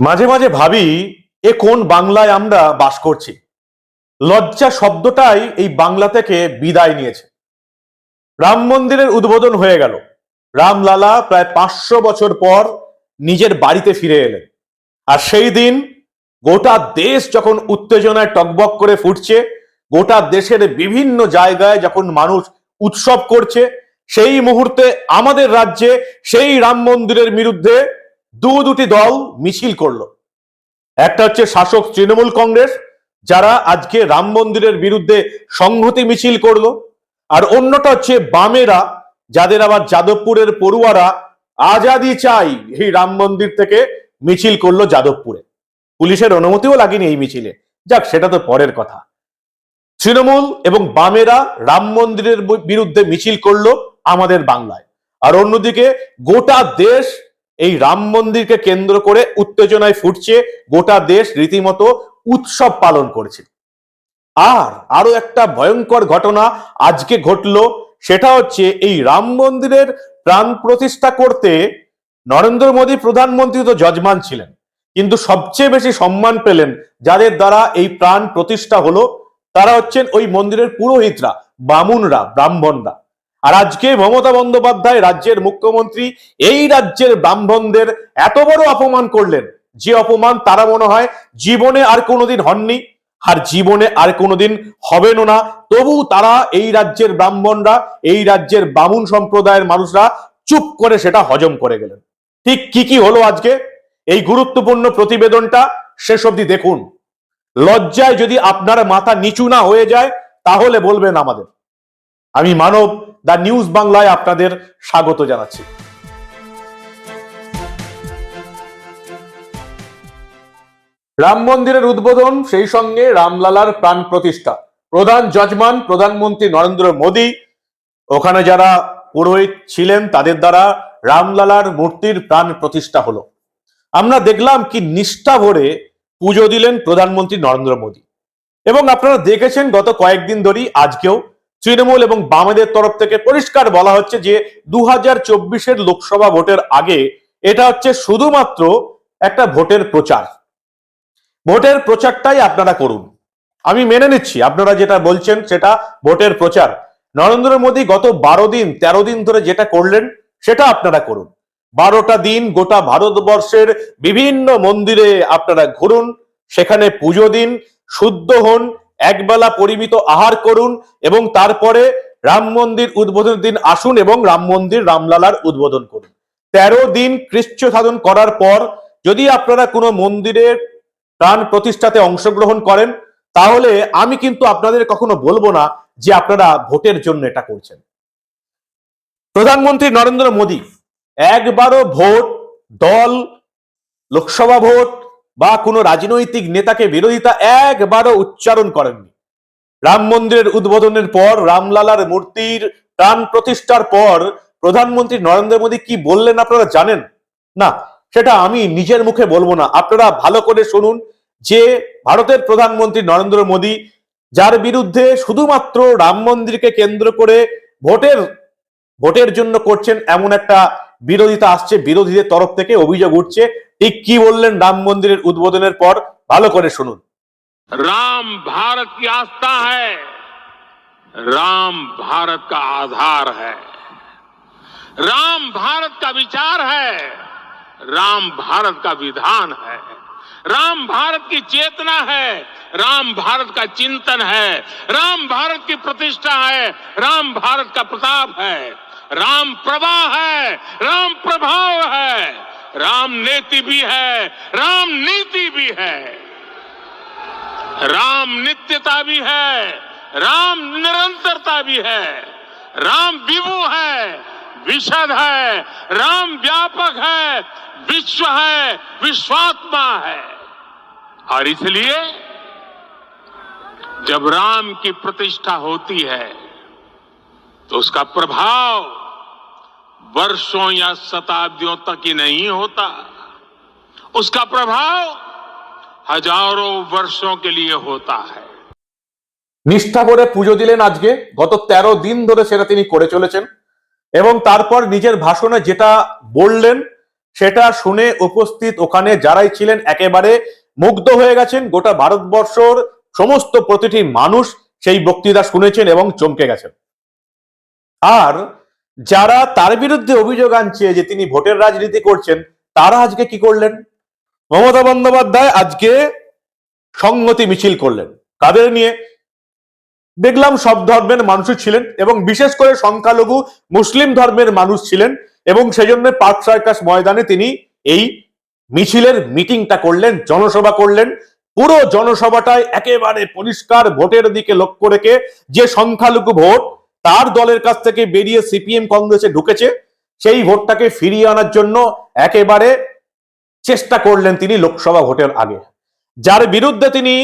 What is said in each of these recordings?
মাঝে মাঝে ভাবি, এ কোন বাংলায় আমরা বাস করছি? লজ্জা শব্দটাই এই বাংলা থেকে বিদায় নিয়েছে। রাম মন্দিরের উদ্বোধন হয়ে গেল। রামলালা প্রায় পাঁচশো বছর পর নিজের বাড়িতে ফিরে এলেন। আর সেই দিন গোটা দেশ যখন উত্তেজনায় টকবক করে ফুটছে, গোটা দেশের বিভিন্ন জায়গায় যখন মানুষ উৎসব করছে, সেই মুহূর্তে আমাদের রাজ্যে সেই রাম মন্দিরের বিরুদ্ধে দু দুটি দল মিছিল করল। একটা হচ্ছে শাসক তৃণমূল কংগ্রেস, যারা আজকে রাম মন্দিরের বিরুদ্ধে সংহতি মিছিল করল, আর অন্যটা হচ্ছে বামেরা, যাদের আবার যাদবপুরের পড়ুয়ারা আজাদি চাই এই রাম মন্দির থেকে মিছিল করল যাদবপুরে। পুলিশের অনুমতিও লাগেনি এই মিছিলে। যাক, সেটা তো পরের কথা। তৃণমূল এবং বামেরা রাম মন্দিরের বিরুদ্ধে মিছিল করল আমাদের বাংলায়। আর অন্যদিকে গোটা দেশ এই রাম মন্দিরকে কেন্দ্র করে উত্তেজনায় ফুটছে গোটা দেশ রীতিমতো উৎসব পালন করছে। আর আরও একটা ভয়ঙ্কর ঘটনা আজকে ঘটলো, সেটা হচ্ছে এই রাম মন্দিরের প্রাণ প্রতিষ্ঠা করতে নরেন্দ্র মোদী প্রধানমন্ত্রী তো যজমান ছিলেন, কিন্তু সবচেয়ে বেশি সম্মান পেলেন যাদের দ্বারা এই প্রাণ প্রতিষ্ঠা হলো, তারা হচ্ছেন ওই মন্দিরের পুরোহিতরা, বামুনরা, ব্রাহ্মণরা। আর আজকে মমতা বন্দ্যোপাধ্যায় রাজ্যের মুখ্যমন্ত্রী, এই রাজ্যের ব্রাহ্মণদের এত বড় অপমান করলেন। যে অপমান তারা মনে হয় জীবনে আর কোনোদিন হননি, আর জীবনে আর কোনোদিন হবেনও না। তবু তারা এই রাজ্যের ব্রাহ্মণরা, এই রাজ্যের বামুন সম্প্রদায়ের মানুষরা চুপ করে সেটা হজম করে গেলেন। ঠিক কি কি হলো আজকে? এই গুরুত্বপূর্ণ প্রতিবেদনটা শেষ অবধি দেখুন। লজ্জায় যদি আপনার মাথা নিচু না হয়ে যায়, তাহলে বলবেন আমাদের। আমি মানব দা নিউজ বাংলায় আপনাদের স্বাগত জানাচ্ছি। রাম মন্দিরের উদ্বোধন, সেই সঙ্গে রামলালার প্রাণ প্রতিষ্ঠা। প্রধান জজমান প্রধানমন্ত্রী নরেন্দ্র মোদী, ওখানে যারা পুরোহিত ছিলেন, তাদের দ্বারা রামলালার মূর্তির প্রাণ প্রতিষ্ঠা হলো। আমরা দেখলাম কি নিষ্ঠা ভরে পুজো দিলেন প্রধানমন্ত্রী নরেন্দ্র মোদী। এবং আপনারা দেখেছেন গত কয়েকদিন ধরেই আজকেও তৃণমূল এবং বামেদের তরফ থেকে পরিষ্কার বলা হচ্ছে যে দু হাজার লোকসভা ভোটের আগে এটা হচ্ছে শুধুমাত্র একটা ভোটের প্রচার। ভোটের প্রচারটাই আপনারা করুন। আমি মেনে নিচ্ছি, আপনারা যেটা বলছেন সেটা ভোটের প্রচার। নরেন্দ্র মোদী গত বারো দিন, তেরো দিন ধরে যেটা করলেন সেটা আপনারা করুন। বারোটা দিন গোটা ভারতবর্ষের বিভিন্ন মন্দিরে আপনারা ঘুরুন, সেখানে পুজো দিন, শুদ্ধ হন একবেলা পরিমিত আহার করুন এবং তারপরে রাম মন্দির উদ্বোধনের দিন আসুন এবং রাম মন্দির রামলালার উদ্বোধন করুন। তেরো দিন খ্রিস্ট সাধন করার পর যদি আপনারা কোনো মন্দিরের প্রাণ প্রতিষ্ঠাতে অংশগ্রহণ করেন, তাহলে আমি কিন্তু আপনাদের কখনো বলব না যে আপনারা ভোটের জন্য এটা করছেন। প্রধানমন্ত্রী নরেন্দ্র মোদী, একবারও ভোট, দল, লোকসভা ভোট বা কোনো রাজনৈতিক নেতাকে বিরোধিতা একবারও উচ্চারণ করেননি। রাম মন্দিরের উদ্বোধনের পর, রামলালার মূর্তির প্রাণ প্রতিষ্ঠার পর প্রধানমন্ত্রী নরেন্দ্র মোদী কি বললেন আপনারা জানেন? না, সেটা আমি নিজের মুখে বলব না। আপনারা ভালো করে শুনুন যে ভারতের প্রধানমন্ত্রী নরেন্দ্র মোদী, যার বিরুদ্ধে শুধুমাত্র রাম মন্দিরকে কেন্দ্র করে ভোটের ভোটের জন্য করছেন এমন একটা বিরোধিতা আসছে, বিরোধীদের তরফ থেকে অভিযোগ উঠছে। ঠিক কি বললেন রাম মন্দিরের উদ্বোধনের পর ভালো করে শুনুন राम भारत की आस्था है राम भारत का आधार है राम भारत का विचार है राम भारत का विधान है राम भारत की चेतना है राम भारत का चिंतन है राम भारत की प्रतिष्ठा है राम भारत का प्रताप है राम प्रवाह है राम प्रभाव है राम नेति भी है, राम नीति भी है। राम नित्यता भी है, राम निरंतरता भी है। राम विभु है, विशद है, राम व्यापक है, विश्व है, विश्वात्मा है। और इसलिए जब राम की प्रतिष्ठा होती है तो उसका प्रभाव वर्षों या शताब्दियों तक ही नहीं होता उसका प्रभाव हजारों वर्षों के लिए होता है নিষ্ঠা করে পুজো দিলেন আজকে গত তেরো দিন ধরে সেটা তিনি করে চলেছেন এবং তারপর নিজের ভাষণে যেটা বললেন সেটা শুনে উপস্থিত ওখানে যারাই ছিলেন একেবারে মুগ্ধ হয়ে গেছেন গোটা ভারতবর্ষর সমস্ত প্রতিটি মানুষ সেই বক্তৃতা শুনেছেন এবং চমকে গেছেন আর যারা তার বিরুদ্ধে অভিযোগ আনছে যে তিনি ভোটের রাজনীতি করছেন, তারা আজকে কি করলেন? মমতা বন্দ্যোপাধ্যায় আজকে সংগতি মিছিল করলেন। কাদের নিয়ে? দেখলাম সব ধর্মের মানুষই ছিলেন এবং বিশেষ করে সংখ্যালঘু মুসলিম ধর্মের মানুষ ছিলেন এবং সেই সেজন্য পার্ক সার্কাস ময়দানে তিনি এই মিছিলের মিটিংটা করলেন, জনসভা করলেন। পুরো জনসভাটায় একেবারে পরিষ্কার ভোটের দিকে লক্ষ্য রেখে যে সংখ্যালঘু ভোট তার দলের কাছ থেকে বেরিয়ে সিপিএম কংগ্রেসে ঢুকেছে, সেই ভোটটাকে ফিরিয়ে আনার জন্য একেবারে চেষ্টা করলেন তিনি লোকসভা ভোটের আগে। যার বিরুদ্ধে তিনি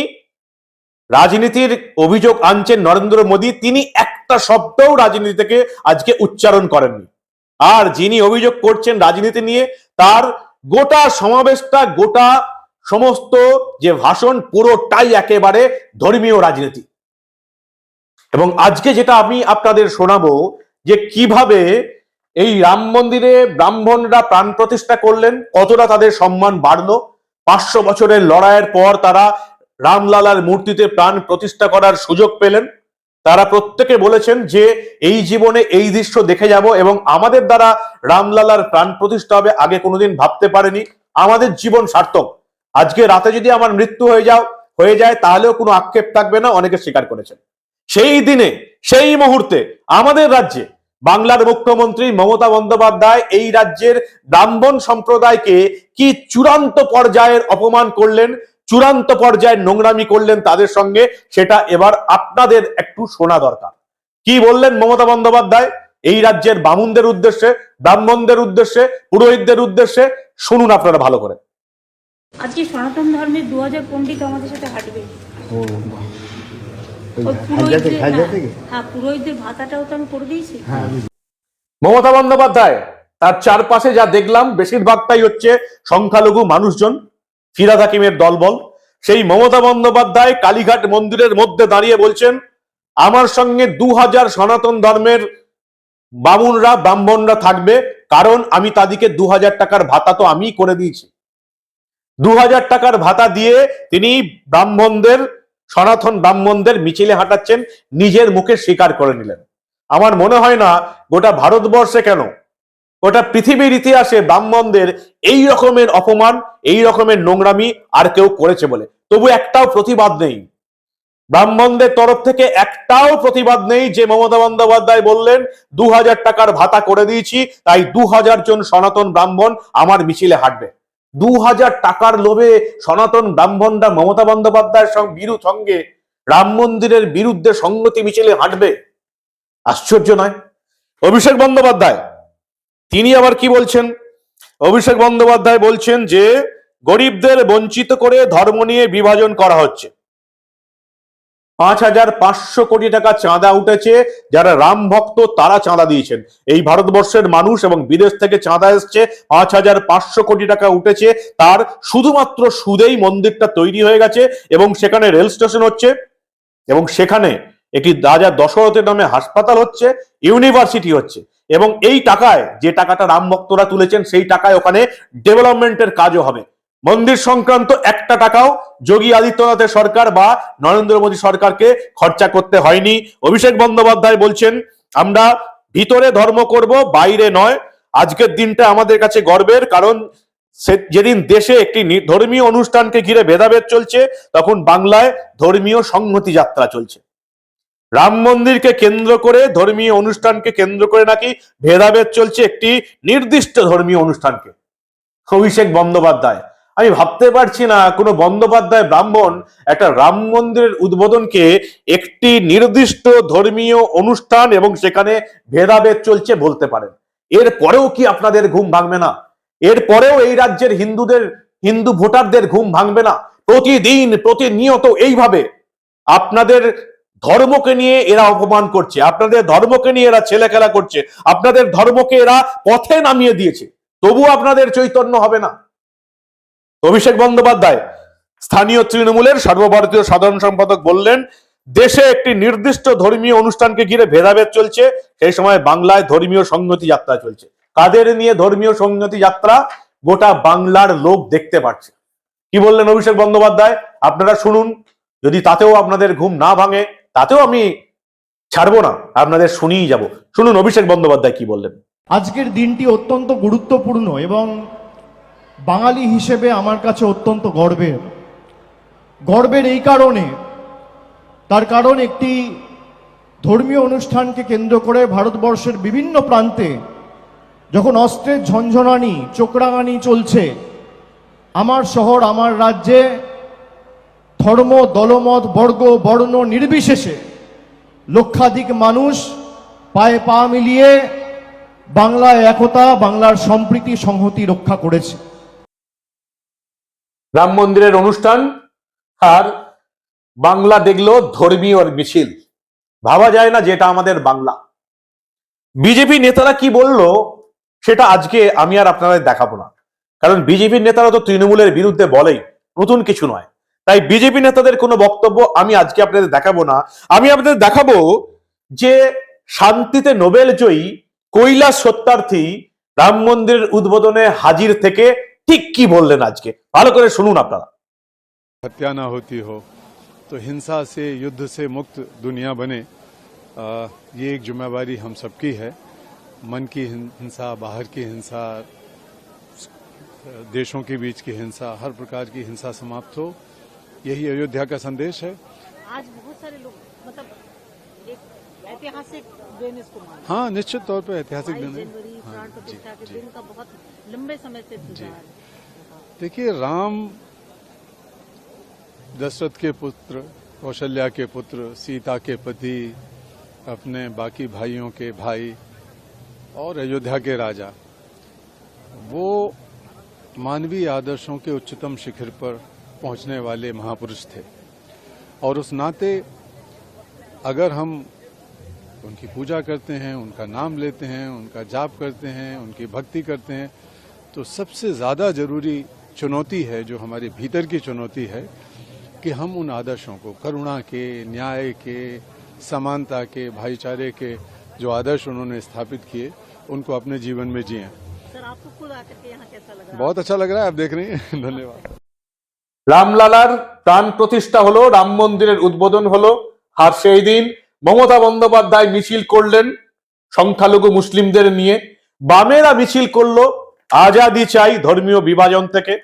রাজনীতির অভিযোগ আনছেন নরেন্দ্র মোদী, তিনি একটা শব্দও রাজনীতি থেকে আজকে উচ্চারণ করেননি। আর যিনি অভিযোগ করছেন রাজনীতি নিয়ে, তার গোটা সমাবেশটা, গোটা সমস্ত যে ভাষণ, পুরোটাই একেবারে ধর্মীয় রাজনীতি। এবং আজকে যেটা আমি আপনাদের শোনাবো যে কীভাবে এই রাম মন্দিরে ব্রাহ্মণরা প্রাণ প্রতিষ্ঠা করলেন, কতটা তাদের সম্মান বাড়লো, পাঁচশো বছরের লড়াইয়ের পর তারা রামলালার মূর্তিতে প্রাণ প্রতিষ্ঠা করার সুযোগ পেলেন। তারা প্রত্যেকে বলেছেন যে এই জীবনে এই দৃশ্য দেখে যাব এবং আমাদের দ্বারা রামলালার প্রাণ প্রতিষ্ঠা হবে আগে কোনোদিন ভাবতে পারেনি। আমাদের জীবন সার্থক। আজকে রাতে যদি আমার মৃত্যু হয়ে যাও, হয়ে যায়, তাহলেও কোনো আক্ষেপ থাকবে না, অনেকে স্বীকার করেছেন। সেই দিনে সেই মুহূর্তে আমাদের রাজ্যে বাংলার মুখ্যমন্ত্রী মমতা বন্দ্যোপাধ্যায় এই রাজ্যের ব্রাহ্মণ সম্প্রদায়কে কি চূড়ান্ত পর্যায়ের অপমান করলেন চূড়ান্ত পর্যায়ের নোংরামি করলেন তাদের সঙ্গে সেটা এবার আপনাদের একটু শোনা দরকার। কি বললেন মমতা বন্দ্যোপাধ্যায়? এই রাজ্যের বামুনদের উদ্দেশ্যে ব্রাহ্মণদের উদ্দেশ্যে পুরোহিতদের উদ্দেশ্যে শুনুন আপনারা ভালো করে। আজকে সনাতন ধর্মের দু হাজার পণ্ডিত আমাদের সাথে হাঁটবে ও ওই ওই হালদা থেকে পুরোহিতদের হ্যাঁ, থেকে পুরোহিতদের ভাতাটাও তো আমি করে দিয়েছি। হ্যাঁ মমতা বন্দ্যোপাধ্যায় তার চারপাশে যা দেখলাম বেশিরভাগটাই হচ্ছে সংখ্যালঘু মানুষজন ফিরাদ হাকিমের দলবল। সেই মমতা বন্দ্যোপাধ্যায় কালীঘাট মন্দিরের মধ্যে দাঁড়িয়ে বলছেন আমার সঙ্গে দু হাজার সনাতন ধর্মের বামুনরা ব্রাহ্মণরা থাকবে কারণ আমি তাদেরকে দু হাজার টাকার ভাতা তো আমি করে দিয়েছি। দু হাজার টাকার ভাতা দিয়ে তিনি ব্রাহ্মণদের সনাতন ব্রাহ্মণদের মিছিলে হাঁটাচ্ছেন, নিজের মুখে স্বীকার করে নিলেন। আমার মনে হয় না গোটা ভারতবর্ষে কেন? গোটা পৃথিবীর ইতিহাসে ব্রাহ্মণদের এই রকমের অপমান, এই রকমের নোংরামি আর কেউ করেছে বলে। তবু একটাও প্রতিবাদ নেই। ব্রাহ্মণদের তরফ থেকে একটাও প্রতিবাদ নেই যে মমতা বন্দ্যোপাধ্যায় বললেন, দু হাজার টাকার ভাতা করে দিয়েছি, তাই দু হাজার জন সনাতন ব্রাহ্মণ আমার মিছিলে হাঁটবে। দু হাজার টাকার লোভে সনাতন ব্রাহ্মণরা মমতা বন্দ্যোপাধ্যায়ের সঙ্গে বিরু সঙ্গে রাম মন্দিরের বিরুদ্ধে সংগতি মিছিলে হাঁটবে। আশ্চর্য নয়। অভিষেক বন্দ্যোপাধ্যায়, তিনি আবার কি বলছেন? অভিষেক বন্দ্যোপাধ্যায় বলছেন যে, গরিবদের বঞ্চিত করে ধর্ম নিয়ে বিভাজন করা হচ্ছে। পাঁচ হাজার পাঁচশো কোটি টাকা চাঁদা উঠেছে। যারা রাম ভক্ত, তারা চাঁদা দিয়েছেন। এই ভারতবর্ষের মানুষ এবং বিদেশ থেকে চাঁদা এসছে, পাঁচ হাজার পাঁচশো কোটি টাকা উঠেছে। তার শুধুমাত্র সুদেই মন্দিরটা তৈরি হয়ে গেছে এবং সেখানে রেল স্টেশন হচ্ছে এবং সেখানে একটি রাজা দশরথের নামে হাসপাতাল হচ্ছে, ইউনিভার্সিটি হচ্ছে। এবং এই টাকায় যে টাকাটা রাম ভক্তরা তুলেছেন, সেই টাকায় ওখানে ডেভেলপমেন্টের কাজও হবে। মন্দির সংক্রান্ত একটা টাকাও যোগী আদিত্যনাথের সরকার বা নরেন্দ্র মোদী সরকারকে খরচা করতে হয়নি। অভিষেক বন্দ্যোপাধ্যায় বলছেন, আমরা ভিতরে ধর্ম করব, বাইরে নয়। আজকের দিনটা আমাদের কাছে গর্বের, কারণ যেদিন দেশে একটি ধর্মীয় অনুষ্ঠানকে ঘিরে ভেদাভেদ চলছে, তখন বাংলায় ধর্মীয় সংহতি যাত্রা চলছে। রাম মন্দিরকে কেন্দ্র করে ধর্মীয় অনুষ্ঠানকে কেন্দ্র করে নাকি ভেদাভেদ চলছে একটি নির্দিষ্ট ধর্মীয় অনুষ্ঠানকে। অভিষেক বন্দ্যোপাধ্যায় আমি ভাবতে পারছি না কোনো বন্দ্যোপাধ্যায় ব্রাহ্মণ একটা রাম মন্দিরের উদ্বোধনকে একটি নির্দিষ্ট ধর্মীয় অনুষ্ঠান এবং সেখানে ভেদাভেদ চলছে বলতে পারেন। এর পরেও কি আপনাদের ঘুম ভাঙবে না? এর পরেও এই রাজ্যের হিন্দুদের, হিন্দু ভোটারদের ঘুম ভাঙবে না? প্রতিদিন প্রতিনিয়ত এইভাবে আপনাদের ধর্মকে নিয়ে এরা অপমান করছে, আপনাদের ধর্মকে নিয়ে এরা ছেলে খেলা করছে, আপনাদের ধর্মকে এরা পথে নামিয়ে দিয়েছে। তবু আপনাদের চৈতন্য হবে না। অভিষেক বন্দ্যোপাধ্যায়, স্থানীয় তৃণমূলের সর্বভারতীয় সাধারণ সম্পাদক বললেন, দেশে একটি নির্দিষ্ট ধর্মীয় অনুষ্ঠানকে ঘিরে ভেদাভেদ চলছে, সেই সময় বাংলায় ধর্মীয় সংহতি যাত্রা চলছে। কাদের নিয়ে ধর্মীয় সংহতি যাত্রা? গোটা বাংলার লোক দেখতে পাচ্ছে কি বললেন অভিষেক বন্দ্যোপাধ্যায়? আপনারা শুনুন, যদি তাতেও আপনাদের ঘুম না ভাঙে, তাতেও আমি ছাড়বো না, আপনাদের শুনিয়ে যাব। শুনুন অভিষেক বন্দ্যোপাধ্যায় কি বললেন। আজকের দিনটি অত্যন্ত গুরুত্বপূর্ণ এবং বাঙালি হিসেবে আমার কাছে অত্যন্ত গর্বের। গর্বের এই কারণে, তার কারণ একটি ধর্মীয় অনুষ্ঠানকে কেন্দ্র করে ভারতবর্ষের বিভিন্ন প্রান্তে যখন অস্ত্রের ঝনঝনানি, চোখরাঙানি চলছে, আমার শহর, আমার রাজ্যে ধর্ম, দলমত, বর্গ, বর্ণ নির্বিশেষে লক্ষাধিক মানুষ পায়ে পা মিলিয়ে বাংলায় একতা, বাংলার সম্প্রীতি, সংহতি রক্ষা করেছে। রাম মন্দিরের অনুষ্ঠান আর বাংলা দেখল ধর্মীয় মিছিল। ভাবা যায় না যেটা আমাদের বাংলা। বিজেপি নেতারা কি বলল সেটা আজকে আমি আর আপনাদের দেখাবো না। কারণ বিজেপির নেতারা তো তৃণমূলের বিরুদ্ধে বলেই, নতুন কিছু নয়। তাই বিজেপি নেতাদের কোনো বক্তব্য আমি আজকে আপনাদের দেখাবো না। আমি আপনাদের দেখাবো যে শান্তিতে নোবেল জয়ী কৈলাস সত্যার্থী রাম মন্দিরের উদ্বোধনে হাজির থেকে ঠিক কি বললেন আজকে ভালো করে শুনুন আপনারা हत्या ना होती हो तो हिंसा से युद्ध से मुक्त दुनिया बने आ, ये एक जिम्मेवारी हम सबकी है मन की हिं- हिंसा बाहर की हिंसा देशों के बीच की हिंसा हर प्रकार की हिंसा समाप्त हो यही अयोध्या का संदेश है आज बहुत सारे लोग मतलब एक ऐतिहासिक दिन इसको हाँ। निश्चित तौर पर ऐतिहासिक दिन है। हाँ, जी, जी। दिन का बहुत लंबे समय से देखिए राम दशरथ के पुत्र कौशल्या के पुत्र सीता के पति अपने बाकी भाइयों के भाई और अयोध्या के राजा वो मानवीय आदर्शों के उच्चतम शिखर पर पहुँचने वाले महापुरुष थे। और उस नाते अगर हम उनकी पूजा करते हैं उनका नाम लेते हैं उनका जाप करते हैं उनकी भक्ति करते हैं तो सबसे ज्यादा जरूरी चुनौती है जो हमारे भीतर की चुनौती है कि हम उन आदर्शों को करुणा के न्याय के समानता के भाईचारे के जो आदर्श उन्होंने स्थापित किए उनको अपने जीवन में जिए सर आपको खुद आकर के यहाँ कैसा लगा बहुत अच्छा लग रहा है आप देख रही हैं धन्यवाद রামলালার প্রাণ প্রতিষ্ঠা হলো রাম মন্দিরের উদ্বোধন হলো আর সেই দিন মমতা বন্দ্যোপাধ্যায় মিছিল করলেন সংখ্যালঘু মুসলিমদের নিয়ে। বামেরা মিছিল করল, আজাদি চাই ধর্মীয় বিভাজন থেকে।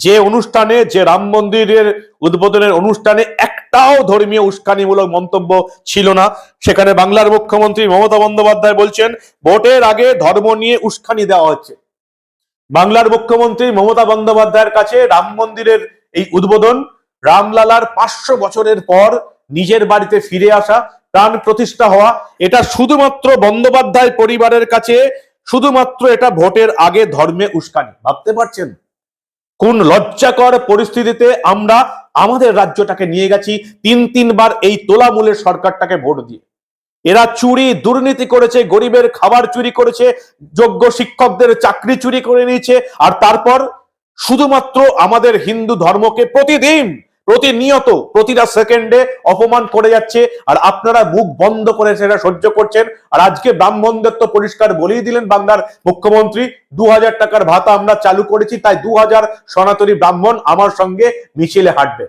যে অনুষ্ঠানে, যে রাম মন্দিরের উদ্বোধনের অনুষ্ঠানে একটাও ধর্মীয় উস্কানিমূলক মন্তব্য ছিল না। সেখানে বাংলার মুখ্যমন্ত্রী মমতা বন্দ্যোপাধ্যায় বলছেন, ভোটের আগে ধর্ম নিয়ে উস্কানি দেওয়া হচ্ছে। বাংলার মুখ্যমন্ত্রী মমতা বন্দ্যোপাধ্যায়ের কাছে রাম মন্দিরের এই উদ্বোধন, রামলালার পাঁচশো বছরের পর নিজের বাড়িতে ফিরে আসা প্রাণ প্রতিষ্ঠা হওয়া, এটা শুধুমাত্র বন্দ্যোপাধ্যায় পরিবারের কাছে, শুধুমাত্র এটা ভোটের আগে ধর্মে উস্কানি। ভাবতে পারছেন? কোন লজ্জাকর পরিস্থিতিতে আমরা আমাদের রাজ্যটাকে নিয়ে গেছি, তিন তিনবার এই তোলামূলের সরকারটাকে ভোট দিয়ে। এরা চুরি, দুর্নীতি করেছে, গরিবের খাবার চুরি করেছে, যোগ্য শিক্ষকদের চাকরি চুরি করে নিয়েছে, আর তারপর শুধুমাত্র আমাদের হিন্দু ধর্মকে প্রতিদিন প্রতিনিয়ত প্রতিটা সেকেন্ডে অপমান করে যাচ্ছে, আর আপনারা মুখ বন্ধ করে সেটা সহ্য করছেন। আর আজকে ব্রাহ্মণদের তো পরিষ্কার বলেই দিলেন বাংলার মুখ্যমন্ত্রী, দু হাজার টাকার ভাতা আমরা চালু করেছি, তাই দু হাজার সনাতনী ব্রাহ্মণ আমার সঙ্গে মিছিলে হাঁটবে।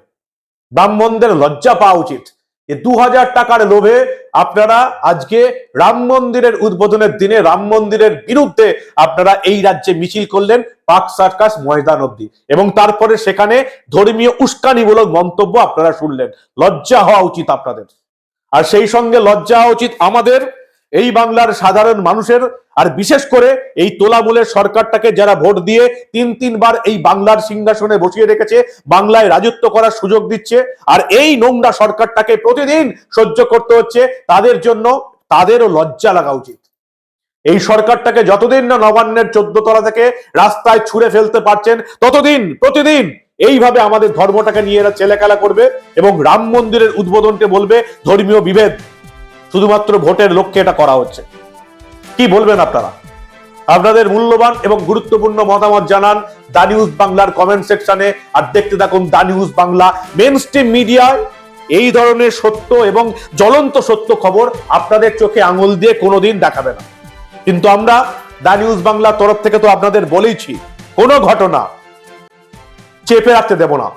ব্রাহ্মণদের লজ্জা পাওয়া উচিত। যে দু হাজার টাকার লোভে আপনারা আজকে রাম মন্দিরের উদ্বোধনের দিনে, রাম মন্দিরের বিরুদ্ধে আপনারা এই রাজ্যে মিছিল করলেন পাক সার্কাস ময়দান অব্দি এবং তারপরে সেখানে ধর্মীয় উস্কানিমূলক মন্তব্য আপনারা শুনলেন। লজ্জা হওয়া উচিত আপনাদের। আর সেই সঙ্গে লজ্জা হওয়া উচিত আমাদের এই বাংলার সাধারণ মানুষের আর বিশেষ করে এই তোলামূলের সরকারটাকে যারা ভোট দিয়ে তিন, তিনবার এই বাংলার সিংহাসনে বসিয়ে রেখেছে, বাংলায় রাজত্ব করার সুযোগ দিচ্ছে, আর এই নোংরা সরকারটাকে প্রতিদিন সহ্য করতে হচ্ছে, তাদের জন্য তাদেরও লজ্জা লাগা উচিত। এই সরকারটাকে যতদিন না নবান্নের চোদ্দ তলা থেকে রাস্তায় ছুঁড়ে ফেলতে পারছেন, ততদিন, প্রতিদিন এইভাবে আমাদের ধর্মটাকে নিয়ে এরা ছেলেখেলা করবে এবং রাম মন্দিরের উদ্বোধনকে বলবে, ধর্মীয় বিভেদ। শুধুমাত্র ভোটের লক্ষ্যে এটা করা হচ্ছে। কি বলবেন আপনারা? আপনাদের মূল্যবান এবং গুরুত্বপূর্ণ মতামত জানান দা নিউজ বাংলার কমেন্ট সেকশনে আর দেখতে থাকুন the news Bangla mainstream মিডিয়ায়। এই ধরনের সত্য এবং জ্বলন্ত সত্য খবর আপনাদের চোখে আঙুল দিয়ে কোনোদিন দেখাবে না। কিন্তু আমরা দা নিউজ বাংলা তরফ থেকে তো আপনাদের বলেইছি, কোনো ঘটনা চেপে রাখতে দেব না।